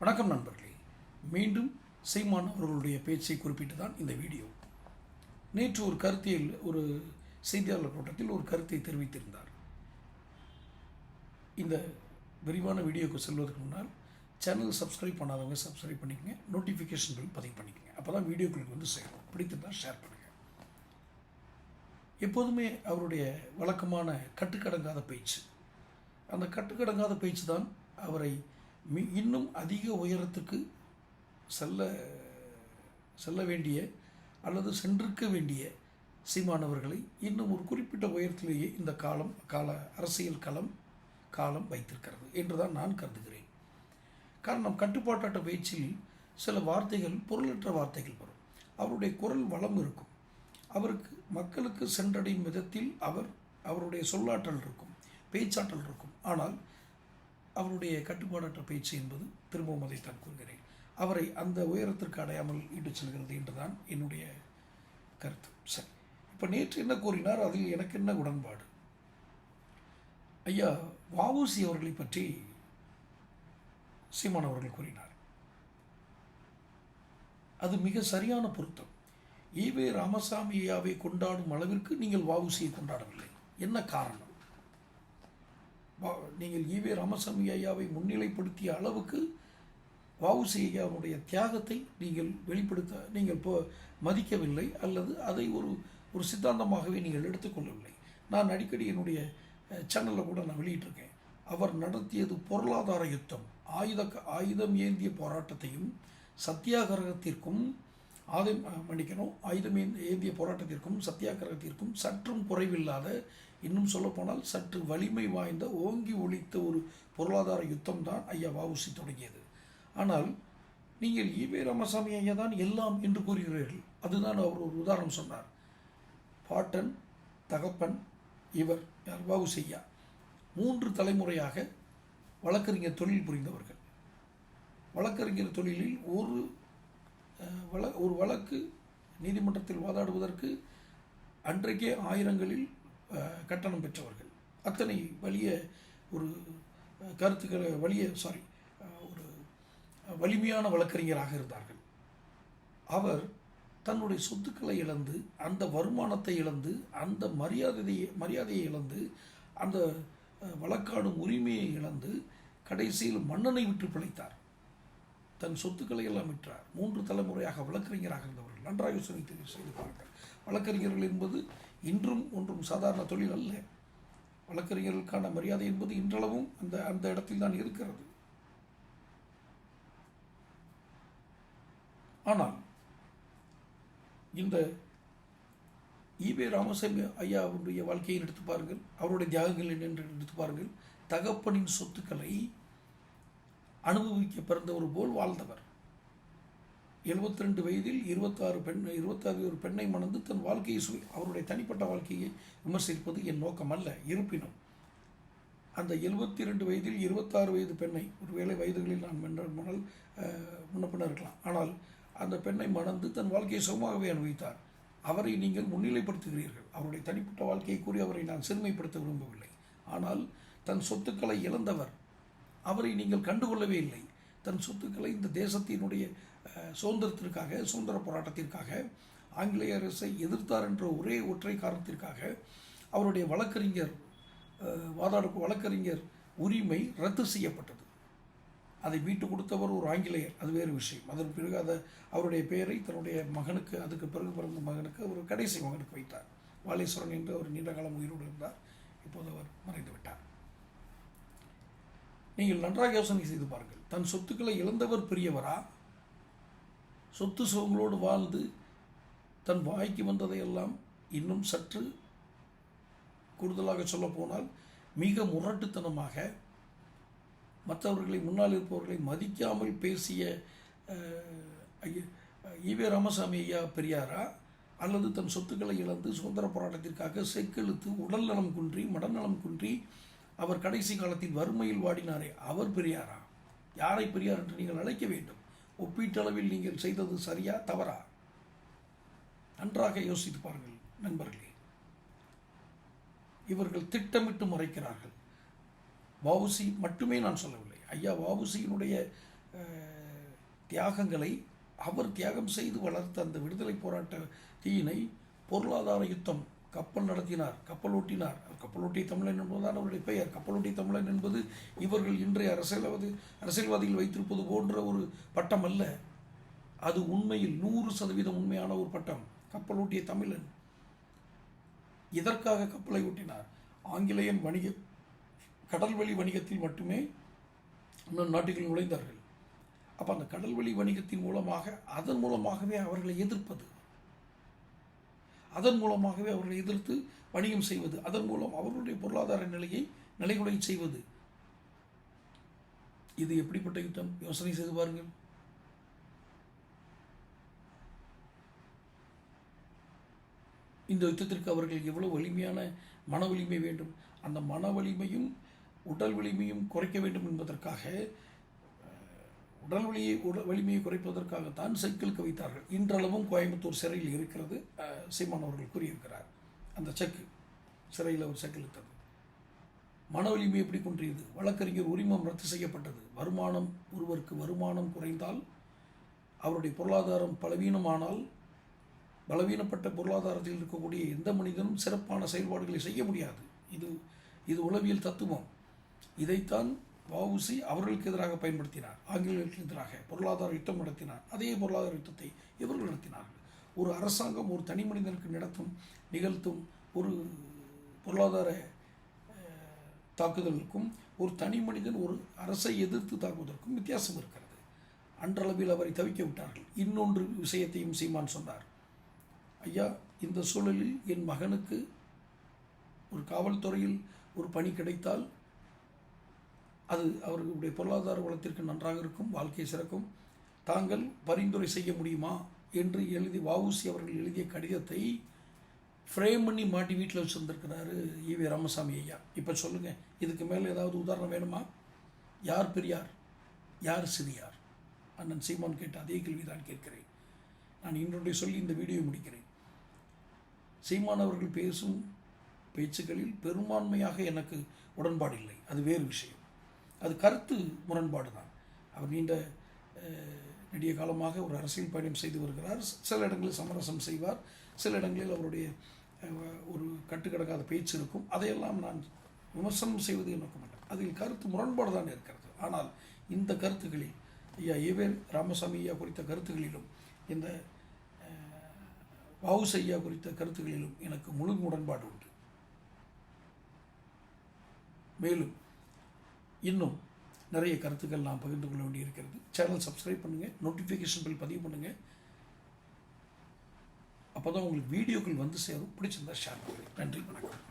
வணக்கம் நண்பர்களே. மீண்டும் சீமான் அவர்களுடைய பேச்சை குறிப்பிட்டு தான் இந்த வீடியோ. நேற்று ஒரு கருத்தியல் ஒரு செய்தியாளர் கூட்டத்தில் ஒரு கருத்தை தெரிவித்திருந்தார். இந்த விரிவான வீடியோக்கு செல்வதற்கு முன்னால் சேனல் சப்ஸ்கிரைப் பண்ணாதவங்க சப்ஸ்கிரைப் பண்ணிக்கங்க நோட்டிஃபிகேஷன் பில் பதிவு பண்ணிக்கங்க. அப்போ தான் வீடியோக்களுக்கு வந்து சேரும். பிடித்திருந்தால் ஷேர் பண்ணுங்கள் எப்போதுமே அவருடைய வழக்கமான கட்டுக்கடங்காத பேச்சு. அந்த கட்டுக்கடங்காத பேச்சு தான் அவரை இன்னும் அதிக உயரத்துக்கு செல்ல செல்ல வேண்டிய அல்லது சென்றிருக்க வேண்டிய சீமானவர்களை இன்னும் ஒரு குறிப்பிட்ட உயரத்திலேயே இந்த காலம் கால அரசியல் களம் காலம் வைத்திருக்கிறது என்றுதான் நான் கருதுகிறேன். காரணம் கட்டுப்பாட்டற்ற பேச்சில் சில வார்த்தைகள் பொருளற்ற வார்த்தைகள் வரும். அவருடைய குரல் வளம் இருக்கும். அவருக்கு மக்களுக்கு சென்றடையும் விதத்தில் அவர் அவருடைய சொல்லாற்றல் இருக்கும் பேச்சாற்றல் இருக்கும். ஆனால் அவருடைய கட்டுப்பாடற்ற பேச்சு என்பது திரும்பவும் அதைத்தான் கூறுகிறேன். அவரை அந்த உயரத்திற்கு அடையாமல் இட்டுச் செல்கிறது என்றுதான் என்னுடைய கருத்து. சரி. இப்போ நேற்று என்ன கூறினார்? அதில் எனக்கு என்ன உடன்பாடு? ஐயா வஉசி அவர்களை பற்றி சீமான் அவர்கள் கூறினார். அது மிக சரியான பொருத்தம். ஈவே ராமசாமி ஐயாவை கொண்டாடும் அளவிற்கு நீங்கள் வஉசியை கொண்டாடவில்லை. என்ன காரணம்? நீங்கள் ஈவே ராமசாமி ஐயாவை முன்னிலைப்படுத்திய அளவுக்கு வவுசி ஐயாவுடைய தியாகத்தை நீங்கள் வெளிப்படுத்த நீங்கள் இப்போ மதிக்கவில்லை அல்லது அதை ஒரு ஒரு சித்தாந்தமாகவே நீங்கள் எடுத்துக்கொள்ளவில்லை. நான் அடிக்கடி என்னுடைய சேனலில் கூட நான் வெளியிட்டிருக்கேன். அவர் நடத்தியது பொருளாதார யுத்தம். ஆயுத ஆயுதம் ஏந்திய போராட்டத்தையும் சத்தியாகிரகத்திற்கும் ஆதம் மன்னிக்கணும் ஆயுதம் ஏந்திய போராட்டத்திற்கும் சத்தியாகிரகத்திற்கும் சற்றும் குறைவில்லாத இன்னும் சொல்லப்போனால் சற்று வலிமை வாய்ந்த ஓங்கி ஒழித்த ஒரு பொருளாதார யுத்தம் தான் ஐயா வாவுசி தொடங்கியது. ஆனால் நீங்கள் ஈவே ராமசாமி ஐயா தான் எல்லாம் என்று கூறுகிறீர்கள். அதுதான் அவர் ஒரு உதாரணம் சொன்னார். பாட்டன் தகப்பன் இவர் யார் வாவுசையா மூன்று தலைமுறையாக வழக்கறிஞர் தொழில் புரிந்தவர்கள். வழக்கறிஞர் தொழிலில் ஒரு வழ ஒரு வழக்கு நீதிமன்றத்தில் வாதாடுவதற்கு அன்றைக்கே ஆயிரங்களில் கட்டணம் பெற்றவர்கள். அத்தனை வலிய ஒரு கருத்துக்களை வலிய சாரி ஒரு வலிமையான வழக்கறிஞராக இருந்தார்கள். அவர் தன்னுடைய சொத்துக்களை இழந்து அந்த வருமானத்தை இழந்து அந்த மரியாதையை மரியாதையை இழந்து அந்த வழக்காடும் உரிமையை இழந்து கடைசியில் மன்னனை விட்டு பிழைத்தார். தன் சொத்துக்களை எல்லாம் விற்றார். மூன்று தலைமுறையாக வழக்கறிஞராக இருந்தவர்கள். நன்றாக யோசனை செய்து பாருங்கள். வழக்கறிஞர்கள் என்பது இன்றும் ஒன்றும் சாதாரண தொழில் அல்ல. வழக்கறிஞர்களுக்கான மரியாதை என்பது இன்றளவும் அந்த அந்த இடத்தில் தான் இருக்கிறது. ஆனால் இந்த ஈவே ராமசாமி ஐயாவுடைய வாழ்க்கையை எடுத்து பாருங்கள். அவருடைய தியாகங்கள் என்னென்று எடுத்து பாருங்கள். தகப்பனின் சொத்துக்களை அனுபவிக்க பிறந்தவர் போல் வாழ்ந்தவர். 72 ரெண்டு வயதில் இருபத்தாறு பெண் இருபத்தாறு ஒரு பெண்ணை மணந்து தன் வாழ்க்கையை சுய அவருடைய தனிப்பட்ட வாழ்க்கையை விமர்சிப்பது என் நோக்கம் அல்ல. இருப்பினும் அந்த 72 ரெண்டு வயதில் இருபத்தாறு வயது பெண்ணை ஒருவேளை வயதுகளில் நான் முன்ன முன்னால் அஹ், இருக்கலாம். ஆனால் அந்த பெண்ணை மணந்து தன் வாழ்க்கையை சுகமாகவே அனுபவித்தார். அவரை நீங்கள் முன்னிலைப்படுத்துகிறீர்கள். அவருடைய தனிப்பட்ட வாழ்க்கையை கூறி அவரை நான் சிறுமைப்படுத்த விரும்பவில்லை. ஆனால் தன் சொத்துக்களை இழந்தவர் அவரை நீங்கள் கண்டுகொள்ளவே இல்லை. தன் சொத்துக்களை இந்த தேசத்தினுடைய சுதந்திரத்திற்காக சுதந்திர போராட்டத்திற்காக ஆங்கிலேய அரசை எதிர்த்தார் என்ற ஒரே ஒற்றை காரணத்திற்காக அவருடைய வழக்கறிஞர் வாதாடு வழக்கறிஞர் உரிமை ரத்து செய்யப்பட்டது. அதை மீட்டு கொடுத்தவர் ஒரு ஆங்கிலேயர். அது வேறு விஷயம். அதன் பிறகு அதை அவருடைய பெயரை தன்னுடைய மகனுக்கு அதுக்கு பிறகு பிறந்த மகனுக்கு ஒரு கடைசி மகனுக்கு வைத்தார். வாலேஸ்வரன் என்று அவர் நீண்ட காலம் உயிரோடு இருந்தார். இப்போது அவர் மறைந்து விட்டார் நீங்கள் நன்றாக யோசனை செய்து பாருங்கள். தன் சொத்துக்களை இழந்தவர் பெரியவரா? சொத்து சுகங்களோடு வாழ்ந்து தன் வாய்க்கு வந்ததையெல்லாம் இன்னும் சற்று கூடுதலாக சொல்லப்போனால் மிக முரட்டுத்தனமாக மற்றவர்களை முன்னால் இருப்பவர்களை மதிக்காமல் பேசிய ஈவே ராமசாமி ஐயா பெரியாரா? அல்லது தன் சொத்துக்களை இழந்து சுதந்திர போராட்டத்திற்காக செக்கெழுத்து உடல் நலம் குன்றி மனநலம் குன்றி அவர் கடைசி காலத்தில் வறுமையில் வாடினாரே அவர் பெரியாரா? யாரை பெரியார் என்று நீங்கள் அழைக்க வேண்டும்? ஒப்பீட்டளவில் நீங்கள் செய்தது சரியா தவறா? நன்றாக யோசித்து பாருங்கள் நண்பர்களே. இவர்கள் திட்டமிட்டு மறைக்கிறார்கள். வவுசி மட்டுமே நான் சொல்லவில்லை. ஐயா வவுசியினுடைய தியாகங்களை அவர் தியாகம் செய்து வளர்த்த அந்த விடுதலை போராட்ட தீயினை பொருளாதார யுத்தம் கப்பல் நடத்தினார் கப்பல் ஓட்டினார். கப்பலோட்டிய தமிழன் என்பதுதான் அவருடைய பெயர். கப்பலோட்டிய தமிழன் என்பது இவர்கள் இன்றைய அரசியல்வாதி அரசியல்வாதிகள் வைத்திருப்பது போன்ற ஒரு பட்டம் அல்ல. அது உண்மையில் நூறு சதவீதம் உண்மையான ஒரு பட்டம். கப்பலோட்டிய தமிழன் இதற்காக கப்பலை ஓட்டினார்? ஆங்கிலேயன் வணிக கடல்வழி வணிகத்தில் மட்டுமே இன்னும் நாட்டுகள் நுழைந்தார்கள். அப்போ அந்த கடல்வழி வணிகத்தின் மூலமாக அதன் மூலமாகவே அவர்களை எதிர்ப்பது. அதன் மூலமாகவே அவர்களை எதிர்த்து வணிகம் செய்வது அதன் மூலம் அவர்களுடைய பொருளாதார நிலையை நிலைகுலை செய்வது. இது எப்படிப்பட்ட யுத்தம்? யோசனை செய்து பாருங்கள். இந்த யுத்தத்திற்கு அவர்கள் எவ்வளவு வலிமையான மன வலிமை வேண்டும்? அந்த மன வலிமையும் உடல் வலிமையும் குறைக்க வேண்டும் என்பதற்காக உடல் வலியை உடல் வலிமையை குறைப்பதற்காகத்தான் செக்கில் வைத்தார்கள் இன்றளவும் கோயம்புத்தூர் சிறையில் இருக்கிறது சீமான் அவர்கள் கூறியிருக்கிறார். அந்த செக்கு சிறையில் ஒரு செக்கில் இழுத்தது மன வலிமை எப்படி குன்றியது? வழக்கறிஞர் உரிமம் ரத்து செய்யப்பட்டது. வருமானம் ஒருவருக்கு வருமானம் குறைந்தால் அவருடைய பொருளாதாரம் பலவீனமானால் பலவீனப்பட்ட பொருளாதாரத்தில் இருக்கக்கூடிய எந்த மனிதனும் சிறப்பான செயல்பாடுகளை செய்ய முடியாது. இது இது உளவியல் தத்துவம். இதைத்தான் வவுசி அவர்களுக்கு எதிராக பயன்படுத்தினார். ஆங்கிலேயர்களுக்கு எதிராக பொருளாதார யுத்தம் நடத்தினார். அதே பொருளாதார யுத்தத்தை இவர்கள் நடத்தினார்கள். ஒரு அரசாங்கம் ஒரு தனி மனிதனுக்கு நடத்தும் நிகழ்த்தும் ஒரு பொருளாதார தாக்குதலுக்கும் ஒரு தனி மனிதன் ஒரு அரசை எதிர்த்து தாக்குவதற்கும் வித்தியாசம் இருக்கிறது. அன்றளவில் அவரை தவிக்க விட்டார்கள். இன்னொன்று விஷயத்தையும் சீமான் சொன்னார். ஐயா இந்த சூழலில் என் மகனுக்கு ஒரு காவல்துறையில் ஒரு பணி கிடைத்தால் அது அவர்களுடைய பொருளாதார வளத்திற்கு நன்றாக இருக்கும் வாழ்க்கை சிறக்கும். தாங்கள் பரிந்துரை செய்ய முடியுமா? என்று எழுதி வஉசி அவர்கள் எழுதிய கடிதத்தை ஃப்ரேம் பண்ணி மாட்டி வீட்டில் வச்சுருந்துருக்கிறாரு ஈவி ராமசாமி ஐயா. இப்போ சொல்லுங்கள் இதுக்கு மேலே ஏதாவது உதாரணம் வேணுமா? யார் பெரியார்? யார் சிறியார்? அண்ணன் சீமான் கேட்ட அதே கேள்வி தான் கேட்கிறேன். நான் இன்னொன்றை சொல்லி இந்த வீடியோ முடிக்கிறேன். சீமான் அவர்கள் பேசும் பேச்சுக்களில் பெரும்பான்மையாக எனக்கு உடன்பாடு இல்லை அது வேறு விஷயம். அது கருத்து முரண்பாடு தான். அவர் நீண்ட நெடிய காலமாக ஒரு அரசியல் பயணம் செய்து வருகிறார். சில இடங்களில் சமரசம் செய்வார். சில இடங்களில் அவருடைய ஒரு கட்டுக்கடங்காத பேச்சு இருக்கும். அதையெல்லாம் நான் விமர்சனம் செய்வது நோக்க மாட்டேன் அதில் கருத்து முரண்பாடு தான் இருக்கிறது. ஆனால் இந்த கருத்துக்களில் ஐயா ஏவேல் ராமசாமி ஐயா குறித்த கருத்துகளிலும் இந்த வவுஸ் ஐயா குறித்த கருத்துகளிலும் எனக்கு முழு உடன்பாடு உண்டு. மேலும் இன்னும் நிறைய கருத்துக்கள் நான் பகிர்ந்து கொள்ள வேண்டியிருக்கிறது. சேனல் சப்ஸ்கிரைப் பண்ணுங்கள் நோட்டிஃபிகேஷன் பில் பதிவு பண்ணுங்கள் அப்போ தான் உங்களுக்கு வீடியோக்கள் வந்து சேரும். பிடிச்சிருந்தா ஷேர் பண்ணுங்கள் நன்றி வணக்கம்.